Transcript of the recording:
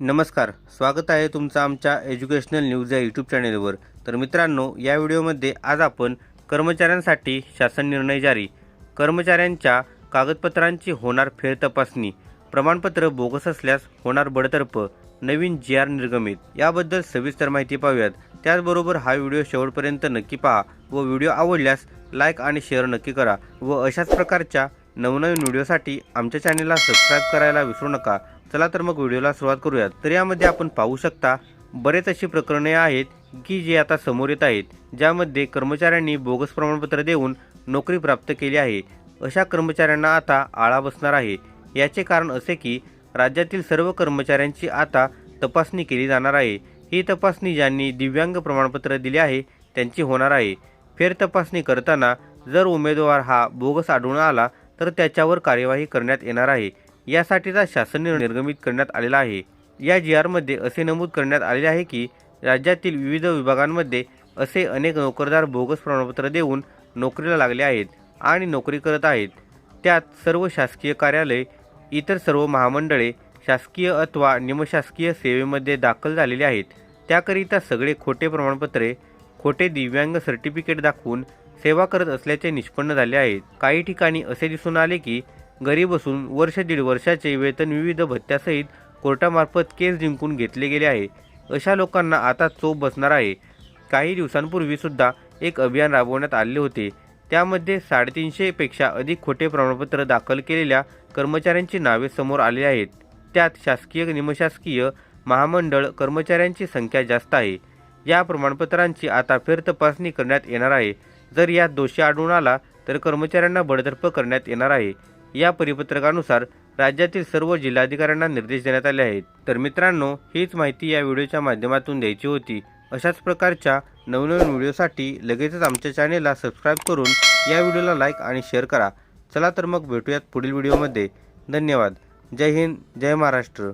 नमस्कार स्वागत आहे तुमचं आमच्या एज्युकेशनल न्यूज या यूट्यूब चॅनेलवर. तर मित्रांनो या व्हिडिओमध्ये आज आपण कर्मचाऱ्यांसाठी शासन निर्णय जारी. कर्मचाऱ्यांच्या कागदपत्रांची होणार फेर तपासणी प्रमाणपत्र बोगस असल्यास होणार बडतर्फ नवीन जी आर निर्गमित. याबद्दल सविस्तर माहिती पाहूयात. त्याचबरोबर हा व्हिडिओ शेवटपर्यंत नक्की पहा व व्हिडिओ आवडल्यास लाईक आणि शेअर नक्की करा व अशाच प्रकारच्या नवनवीन व्हिडिओसाठी आमच्या चॅनेलला सबस्क्राईब करायला विसरू नका. चला तर मग व्हिडिओला सुरुवात करूयात. तर यामध्ये आपण पाहू शकता बरेच अशी प्रकरणे आहेत की जी आता समोर येत आहेत ज्यामध्ये कर्मचाऱ्यांनी बोगस प्रमाणपत्र देऊन नोकरी प्राप्त केली आहे. अशा कर्मचाऱ्यांना आता आळा बसणार आहे. याचे कारण असे की राज्यातील सर्व कर्मचाऱ्यांची आता तपासणी केली जाणार आहे. ही तपासणी ज्यांनी दिव्यांग प्रमाणपत्र दिले आहे त्यांची होणार आहे. फेर तपासणी करताना जर उमेदवार हा बोगस आढळून आला तर त्याच्यावर कार्यवाही करण्यात येणार आहे. यासाठीचा शासन निर्गमित करण्यात आलेला आहे. या जी आरमध्ये असे नमूद करण्यात आलेले आहे की राज्यातील विविध विभागांमध्ये असे अनेक नोकरदार बोगस प्रमाणपत्र देऊन नोकरीला लागले आहेत आणि नोकरी करत आहेत. त्यात सर्व शासकीय कार्यालय इतर सर्व महामंडळे शासकीय अथवा निमशासकीय सेवेमध्ये दाखल झालेले आहेत. त्याकरिता सगळे खोटे प्रमाणपत्रे खोटे दिव्यांग सर्टिफिकेट दाखवून सेवा करत असल्याचे निष्पन्न झाले आहे काही ठिकाणी असे दिसून आले की घरी बसून वर्ष दीड वर्षाचे वेतन विविध भत्त्यासहित कोर्टामार्फत केस जिंकून घेतले गेले आहे. अशा लोकांना आता चोप बसणार आहे. काही दिवसांपूर्वी सुद्धा एक अभियान राबवण्यात आले होते. त्यामध्ये साडेतीनशेपेक्षा अधिक खोटे प्रमाणपत्र दाखल केलेल्या कर्मचाऱ्यांची नावे समोर आली आहेत. त्यात शासकीय निमशासकीय महामंडळ कर्मचाऱ्यांची संख्या जास्त आहे. या प्रमाणपत्रांची आता फेरतपासणी करण्यात येणार आहे. जर यात दोषी आढळून आला तर कर्मचाऱ्यांना बडतर्फ करण्यात येणार आहे. या परिपत्रकानुसार राज्यातील सर्व जिल्हाधिकाऱ्यांना निर्देश देण्यात आले आहेत. तर मित्रांनो हीच माहिती या व्हिडिओच्या माध्यमातून द्यायची होती. अशाच प्रकारच्या नवनवीन व्हिडिओसाठी लगेचच आमच्या चॅनेलला सबस्क्राईब करून या व्हिडिओला लाईक आणि शेअर करा. चला तर मग भेटूयात पुढील व्हिडिओमध्ये. धन्यवाद. जय हिंद जय महाराष्ट्र.